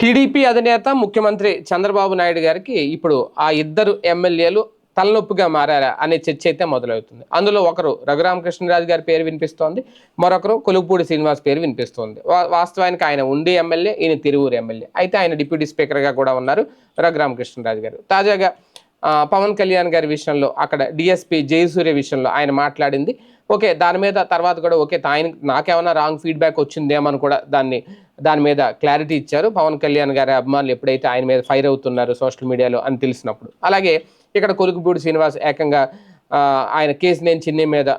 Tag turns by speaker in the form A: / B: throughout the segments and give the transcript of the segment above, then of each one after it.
A: TDP అధినేత ముఖ్యమంత్రి చంద్రబాబు నాయుడు గారికి ఇప్పుడు ఆ ఇద్దరు ఎమ్మెల్యేలు తలనొప్పిగా మారారా అనే చర్చ అయితే మొదలవుతుంది. అందులో ఒకరు రఘురామకృష్ణరాజు గారి పేరు వినిపిస్తోంది. మరొకరు కొలుగుపూడి శ్రీనివాస్ పేరు వినిపిస్తోంది. వా- వాస్తవానికి ఆయన ఉండి ఎమ్మెల్యే ఈయన తిరువూరు ఎమ్మెల్యే. అయితే ఆయన డిప్యూటీ స్పీకర్గా కూడా ఉన్నారు రఘురామకృష్ణరాజు గారు. తాజాగా పవన్ కళ్యాణ్ గారి విషయంలో అక్కడ డిఎస్పీ జయసూర్య విషయంలో ఆయన మాట్లాడింది. ఓకే దాని మీద తర్వాత కూడా ఓకే ఆయన నాకేమైనా రాంగ్ ఫీడ్బ్యాక్ వచ్చిందేమని కూడా దాన్ని దాని మీద క్లారిటీ ఇచ్చారు. పవన్ కళ్యాణ్ గారి అభిమానులు ఎప్పుడైతే ఆయన మీద ఫైర్ అవుతున్నారు సోషల్ మీడియాలో అని తెలిసినప్పుడు. అలాగే ఇక్కడ కొలుకుపూడి శ్రీనివాస్ ఏకంగా ఆయన కేసు నేను చిన్ని మీద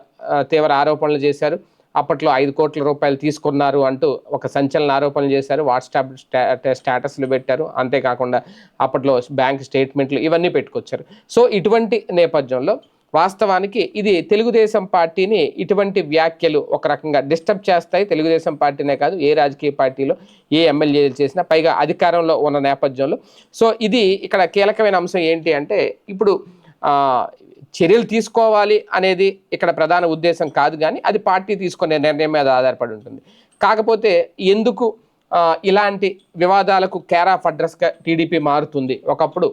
A: తీవ్ర ఆరోపణలు చేశారు. అప్పట్లో ఐదు కోట్ల రూపాయలు తీసుకున్నారు అంటూ ఒక సంచలన ఆరోపణలు చేశారు. వాట్సాప్ స్టా స్టేటస్లు పెట్టారు. అంతేకాకుండా అప్పట్లో బ్యాంక్ స్టేట్మెంట్లు ఇవన్నీ పెట్టుకొచ్చారు. సో ఇటువంటి నేపథ్యంలో వాస్తవానికి ఇది తెలుగుదేశం పార్టీని ఇటువంటి వ్యాఖ్యలు ఒక రకంగా డిస్టర్బ్ చేస్తాయి. తెలుగుదేశం పార్టీనే కాదు ఏ రాజకీయ పార్టీలో ఏ ఎమ్మెల్యేలు చేసినా పైగా అధికారంలో ఉన్న నేపథ్యంలో. సో ఇది ఇక్కడ కీలకమైన అంశం ఏంటి అంటే ఇప్పుడు చర్యలు తీసుకోవాలి అనేది ఇక్కడ ప్రధాన ఉద్దేశం కాదు కానీ అది పార్టీ తీసుకునే నిర్ణయం మీద ఆధారపడి ఉంటుంది. కాకపోతే ఎందుకు ఇలాంటి వివాదాలకు కేర్ ఆఫ్ అడ్రస్గా టీడీపీ మారుతుంది? ఒకప్పుడు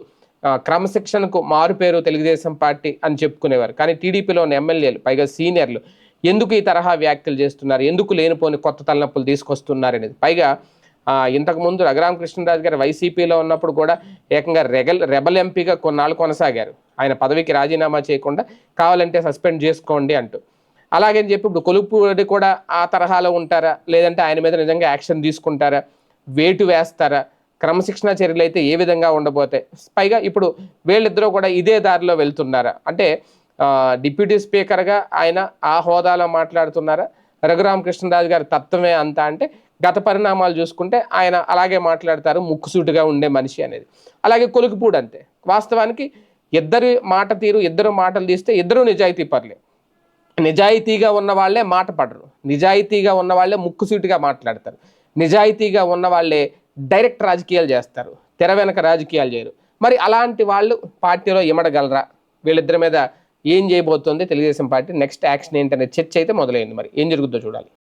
A: క్రమశిక్షణకు మారు పేరు తెలుగుదేశం పార్టీ అని చెప్పుకునేవారు. కానీ టీడీపీలో ఉన్న ఎమ్మెల్యేలు పైగా సీనియర్లు ఎందుకు ఈ తరహా వ్యాఖ్యలు చేస్తున్నారు? ఎందుకు లేనిపోని కొత్త తలనొప్పులు తీసుకొస్తున్నారనేది పైగా ఇంతకుముందు రఘురామ కృష్ణరాజు గారు వైసీపీలో ఉన్నప్పుడు కూడా ఏకంగా రెగల్ రెబల్ ఎంపీగా కొన్నాళ్ళు కొనసాగారు. ఆయన పదవికి రాజీనామా చేయకుండా కావాలంటే సస్పెండ్ చేసుకోండి అంటూ. అలాగని చెప్పి ఇప్పుడు కొలుపుడి కూడా ఆ తరహాలో ఉంటారా? లేదంటే ఆయన మీద నిజంగా యాక్షన్ తీసుకుంటారా? వేటు వేస్తారా? క్రమశిక్షణ చర్యలు అయితే ఏ విధంగా ఉండబోతాయి పైగా ఇప్పుడు వీళ్ళిద్దరూ కూడా ఇదే దారిలో వెళ్తున్నారా? అంటే డిప్యూటీ స్పీకర్గా ఆయన ఆ హోదాలో మాట్లాడుతున్నారా? రఘురామకృష్ణరాజు గారి తత్వమే అంతా అంటే గత పరిణామాలు చూసుకుంటే ఆయన అలాగే మాట్లాడతారు ముక్కుసూటుగా ఉండే మనిషి అనేది. అలాగే కొలుకుపూడు అంతే. వాస్తవానికి ఇద్దరి మాట తీరు ఇద్దరు మాటలు తీస్తే ఇద్దరు నిజాయితీ పర్లే. నిజాయితీగా ఉన్న వాళ్ళే మాట పడరు. నిజాయితీగా ఉన్న వాళ్ళే ముక్కుసూటిగా మాట్లాడతారు. నిజాయితీగా ఉన్న వాళ్ళే డైరెక్ట్ రాజకీయాలు చేస్తారు. తెర వెనక రాజకీయాలు చేయరు. మరి అలాంటి వాళ్ళు పార్టీలో ఇమడగలరా? వీళ్ళిద్దరి మీద ఏం చేయబోతోంది తెలుగుదేశం పార్టీ? నెక్స్ట్ యాక్షన్ ఏంటనే చర్చ అయితే మొదలైంది మరి. ఏం జరుగుతుందో చూడాలి.